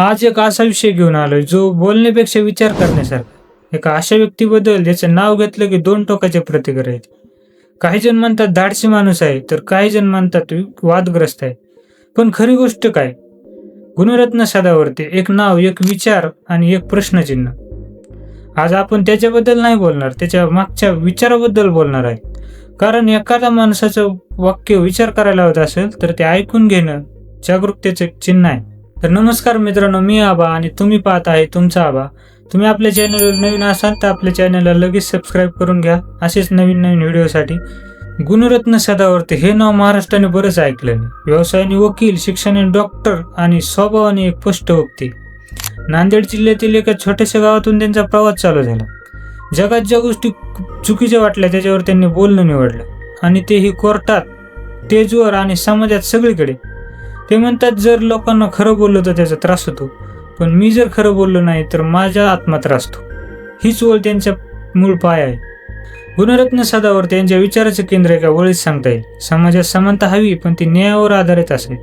आज एक असा विषय घेऊन आलोय जो बोलण्यापेक्षा विचार करण्यासारखा. एका अशा व्यक्तीबद्दल ज्याचं नाव घेतलं की दोन टोकाचे प्रतिक्रिया आहेत. काही जण म्हणतात धाडसी माणूस आहे तर काही जण म्हणतात वादग्रस्त आहे. पण खरी गोष्ट काय? गुणरत्न सदावरती एक नाव एक विचार आणि एक प्रश्नचिन्ह. आज आपण त्याच्याबद्दल नाही बोलणार त्याच्या मागच्या विचाराबद्दल बोलणार आहे. कारण एखादा माणसाचं वाक्य विचार करायला होत असेल तर ते ऐकून घेणं जागरूकतेचं चिन्ह आहे. तर नमस्कार मित्रांनो मी आबा आणि तुम्ही पाहत आहे तुमचा आबा. तुम्ही आपल्या चॅनलवर नवीन असाल तर आपल्या चॅनलला लगेच सबस्क्राईब करून घ्या. असेच नवीन नवीन व्हिडिओसाठी गुणरत्न सदावर्ते हे नाव महाराष्ट्राने बरंच ऐकलं व्यवसायाने वकील शिक्षणाने डॉक्टर आणि स्वभावाने एक स्पष्ट व्यक्ती नांदेड जिल्ह्यातील एका छोट्याशा गावातून त्यांचा प्रवास चालू झाला. जगात ज्या गोष्टी चुकीच्या वाटल्या त्याच्यावर त्यांनी बोलणं निवडलं. आणि तेही कोर्टात तेजवर आणि समाजात सगळीकडे. ते म्हणतात जर लोकांना खरं बोललो तर त्याचा त्रास होतो. पण मी जर खरं बोललो नाही तर माझ्या आत्मा त्रास होतो. हीच ओळ त्यांच्या मूळ पाय आहे. गुणरत्न सदावर त्यांच्या विचाराचं केंद्र एका वळीत सांगता येईल. समाजात समानता हवी पण ती न्यायावर आधारित असेल.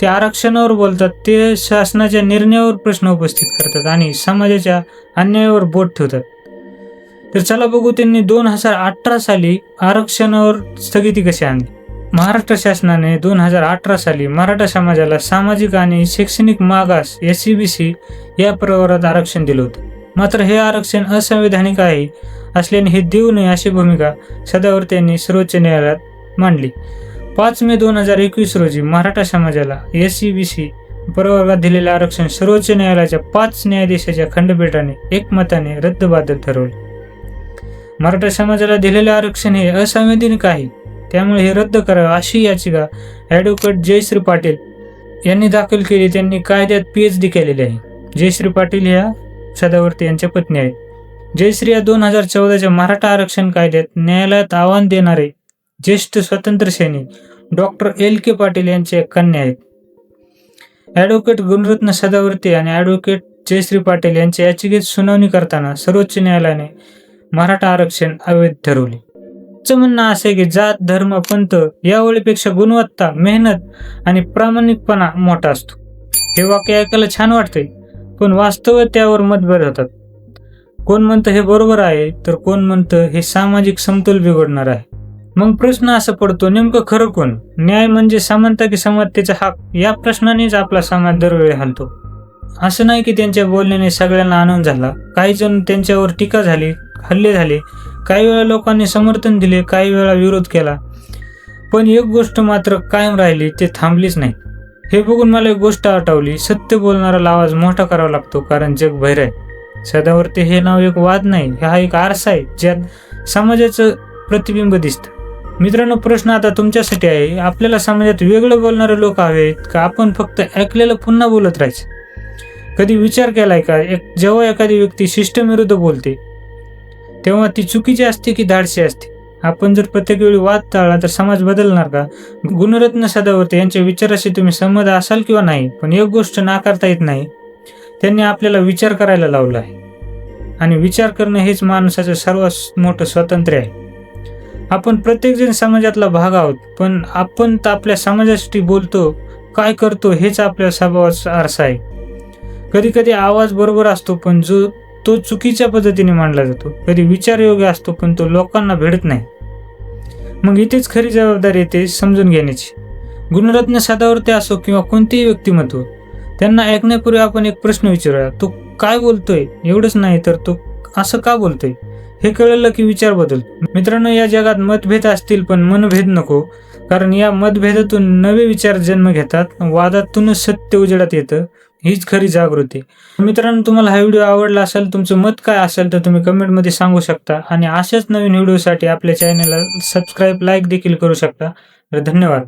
ते आरक्षणावर बोलतात ते शासनाच्या निर्णयावर प्रश्न उपस्थित करतात आणि समाजाच्या अन्यायावर बोट ठेवतात. तर चला बघू त्यांनी दोन हजार अठरा साली आरक्षणावर स्थगिती कशी आणली. महाराष्ट्र शासनाने दोन हजार अठरा साली मराठा समाजाला सामाजिक आणि शैक्षणिक मागास एस सी बी सी या प्रकारात आरक्षण दिलं होतं. मात्र हे आरक्षण असंवैधानिक आहे असल्याने हे देऊ नये अशी भूमिका सदावर यांनी सर्वोच्च न्यायालयात मांडली. पाच मे दोन हजार एकवीस रोजी मराठा समाजाला एस सी बी सी प्रवर्गात दिलेले आरक्षण सर्वोच्च न्यायालयाच्या पाच न्यायाधीशाच्या खंडपीठाने एकमताने रद्दबादल ठरवले. मराठा समाजाला दिलेले आरक्षण हे असंवैधानिक आहे त्यामुळे हे रद्द करावं अशी याचिका ॲडव्होकेट जयश्री पाटील यांनी दाखल केली. त्यांनी कायद्यात पी एच डी केलेली आहे. जयश्री पाटील ह्या सदावर्ती यांच्या पत्नी आहेत. जयश्री या दोन हजार चौदाच्या मराठा आरक्षण कायद्यात न्यायालयात आव्हान देणारे ज्येष्ठ स्वतंत्र सैनिक डॉक्टर एल के पाटील यांचे कन्या आहेत. ॲडव्होकेट गुणरत्न सदावर्ती आणि ॲडव्होकेट जयश्री पाटील यांच्या याचिकेत सुनावणी करताना सर्वोच्च न्यायालयाने मराठा आरक्षण अवैध ठरवले. उच्च म्हणणं असं आहे की जात धर्म पंथ या ओळीपेक्षा गुणवत्ता मेहनत आणि प्रामाणिकपणा मोठा असतो. हे वाक्य ऐकायला छान वाटतंय पण वास्तव त्यावर मतभेद होतात कोण म्हणतं हे बरोबर आहे तर कोण म्हणतं हे सामाजिक समतोल बिघडणार आहे. मग प्रश्न असा पडतो नेमकं खरं कोण? न्याय म्हणजे समानता की समानतेचा हक या प्रश्नानेच आपला समाज दरवेळी हलतो. असं नाही की त्यांच्या बोलण्याने सगळ्यांना आनंद झाला. काही जण त्यांच्यावर टीका झाली हल्ले झाले काही वेळा लोकांनी समर्थन दिले काही वेळा विरोध केला. पण एक गोष्ट मात्र कायम राहिली ते थांबलीच नाही. हे बघून मला एक गोष्ट आठवली सत्य बोलणारा आवाज मोठा करावा लागतो कारण जग भैर आहे. सदावरती हे नाव एक वाद नाही हा एक आरसा आहे ज्यात समाजाचं प्रतिबिंब दिसतं. मित्रांनो प्रश्न आता तुमच्यासाठी आहे आपल्याला समाजात वेगळं बोलणारे लोक हवेत का? आपण फक्त ऐकलेलं पुन्हा बोलत राहायचं? कधी विचार केलाय का? एक जेव्हा एखादी व्यक्ती शिष्टविरुद्ध बोलते तेव्हा ती चुकीची असते की धाडशी असते? आपण जर प्रत्येक वेळी वाद टाळला तर समाज बदलणार का? गुणरत्न सदावर्ते यांच्या विचाराशी तुम्ही संमत असाल किंवा नाही पण एक गोष्ट नाकारता येत नाही. त्यांनी आपल्याला विचार करायला लावला आहे. आणि विचार करणं हेच माणसाचं सर्वात मोठं स्वातंत्र्य आहे. आपण प्रत्येकजण समाजातला भाग आहोत पण आपण तर आपल्या समाजासाठी बोलतो काय करतो हेच आपल्या स्वभावाचा आरसा आहे. कधी कधी आवाज बरोबर असतो पण जो तो चुकीच्या पद्धतीने मांडला जातो. कधी विचार योग्य असतो पण तो लोकांना भेटत नाही. मग इथेच खरी जबाबदारी येते समजून घेण्याची. गुणरत्न साधावरती असो किंवा कोणतेही व्यक्तिमत्व त्यांना ऐकण्यापूर्वी आपण एक प्रश्न विचारूया. तो काय बोलतोय? एवढंच नाही तर तो असं का बोलतोय? हे कळलं की विचार बदल. मित्रांनो या जगात मतभेद असतील पण मनभेद नको कारण या मतभेदातून नवे विचार जन्म घेतात. वादातूनच सत्य उजेडात येतं. हीच खरी जागृती. मित्रांनो तुम्हाला हा व्हिडिओ आवडला असेल तुमचं मत काय असेल तर तुम्ही कमेंटमध्ये सांगू शकता. आणि अशाच नवीन व्हिडिओसाठी आपल्या चॅनलला सबस्क्राईब लाईक देखील करू शकता. तर धन्यवाद.